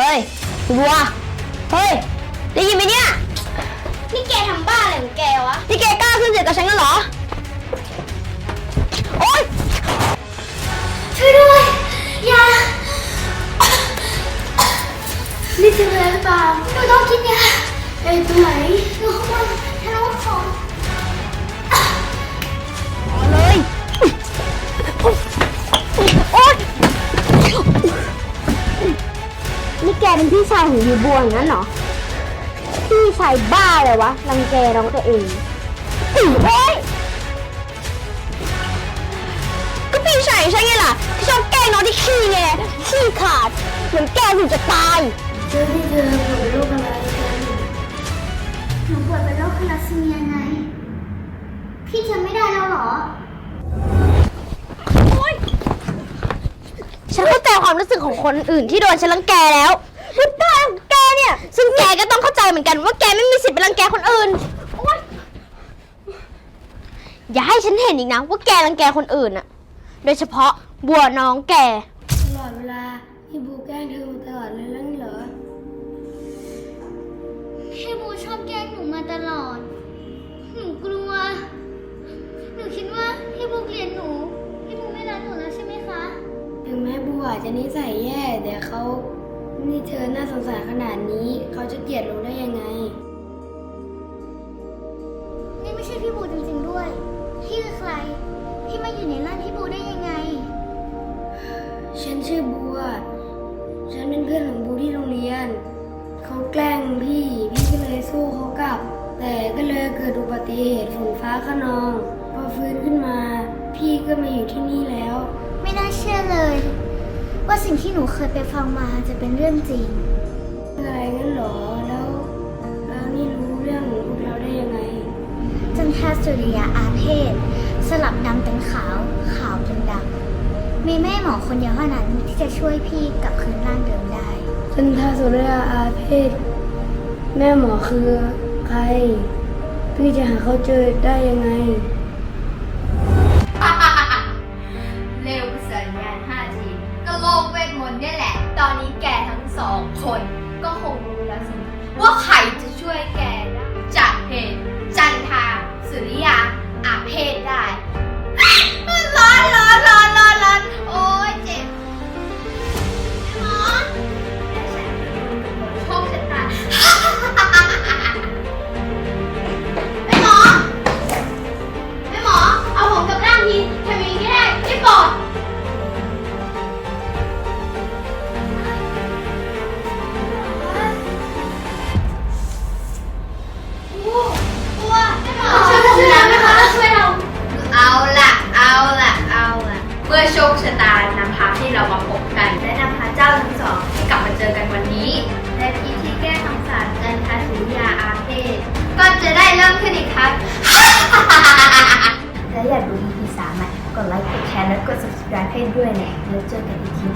เฮ้ยบัวเฮ้ยได้ยินไหมเนี่ย นี่แกทำบ้าอะไรของแกวะ นี่แกกล้าขึ้นเสียงกับฉันกันเหรอ โอ๊ย ช่วยด้วย อย่า นี่เป็นอะไรหรือเปล่าหนูต้องกินยาเอ้ยตรงไหนหนูข้างบน นี่แกเป็นพี่ชายของยูบัวอย่างนั้นเหรอ พี่ชายบ้าเลยวะ รังแกน้องตัวเองโอ๊ยก็พี่ชายใช่ไงล่ะที่ชอบแกล้งน้องที่ขี้ไงขี้ขาด เหมือนแกถึงจะตายเจอที่เธอปวดเป็นโรคอะไรกันหนูปวดเป็นโรคคาราซีเมียไง พี่จำไม่ได้แล้วเหรอ ฉันเข้าใจความรู้สึกของคนอื่นที่โดนฉันรังแกแล้วมันบ้าของแกเนี่ย ซึ่งแกก็ต้องเข้าใจเหมือนกันว่าแกไม่มีสิทธิ์ไปรังแกคนอื่นโอ๊ยอย่าให้ฉันเห็นอีกนะ ว่าแกรังแกคนอื่นอะโดยเฉพาะบัวน้องแก ตลอดเวลาพี่บูแกล้งเธอมาตลอดเลยแล้วเหรอ พี่บูชอบแกล้งหนูมาตลอด จจะนิสัยแย่แต่เขานี่เธอน่าสงสารขนาดนี้ เขาจะเกลียดเราได้ยังไง นี่ไม่ใช่พี่บูจริงๆด้วย พี่คือใคร พี่มาอยู่ในร่างพี่บูได้ยังไง ฉันชื่อบัว ฉันเป็นเพื่อนของบูที่โรงเรียน เขาแกล้งพี่ พี่ก็เลยสู้เขากลับ แต่ก็เลยเกิดอุบัติเหตุฝนฟ้าขนอง พอฟื้นขึ้นมา พี่ก็มาอยู่ที่นี่แล้ว ไม่น่าเชื่อเลย ว่าสิ่งที่หนูเคยไปฟังมาจะเป็นเรื่องจริง อะไรงั้นเหรอ แล้วแล้วนี่รู้เรื่องของพวกเราได้ยังไง จันทาสุริยาอาเพศสลับดำเป็นขาว ขาวเป็นดำมีแม่หมอคนเดียวเท่านั้นที่จะช่วยพี่กลับคืนร่างเดิมได้ จันทาสุริยาอาเพศ แม่หมอคือใคร พี่จะหาเขาเจอได้ยังไง ก็โลกเวทมนต์เนี่ยแหละ ตอนนี้แกทั้งสองคน ก็คงรู้แล้วสินะว่าใค โชคชะตานำพาให้เรามาพบกัน และนำพาเจ้าทั้งสองให้กลับมาเจอกันวันนี้ และพิธีแก้คำสาปจันทาสุริยาอาเพศก็จะได้เริ่มขึ้นอีกครั้งและอยากดู EP 3ไหมกดไลค์กดแชร์และกด subscribe ให้ด้วยนะแล้วเจอกันอีกที